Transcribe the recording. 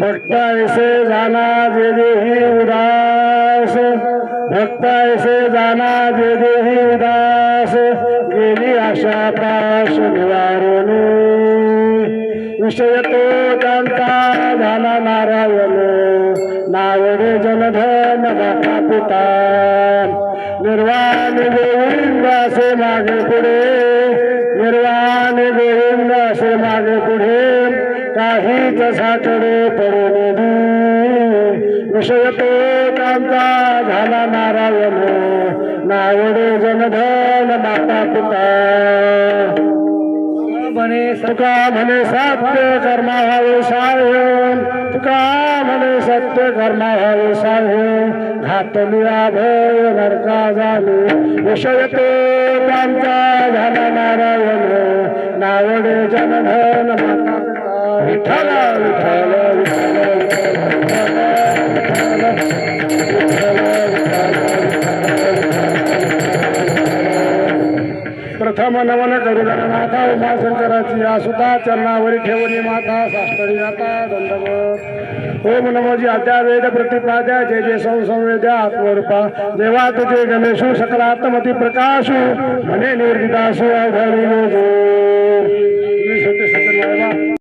भक्त ऐसे जाना जे देही उदास भक्त ऐसे जाना जे देही उदास गेली आशा पाश निवारण. विषय तो त्यांचा झाला नारायण जनधन निर्वाण गोविंद असे मागे पुढे. निर्वाण गोविंद असे मागे पुढे. काहीच साठडे पडून दे विषय तो त्यांचा झाला नारायण. नावडे जनधन माता पिता. म्हणे तुका म्हणे सत्य कर्मा हवे साहेब तुका म्हणे सत्य कर्मा हवे साहेब घातली भय नरका झाले विषय ते त्यांचा झाला नारायण नावडे जनधन माता पिता. विठ्ठल विठ्ठल। प्रथम नमन करुणा माता उमाशंकराची. या सुद्धा चरणावरी ठेवणी माता साष्टरी माता दंडवत. ओम नमोजी आद्या वेद प्रतिपाद्या. जय जय संसंवेद्या आत्मरूपा देवा तुझे गणेशू सकलात्मती प्रकाशू. म्हणे निर्दिदासू अवघडी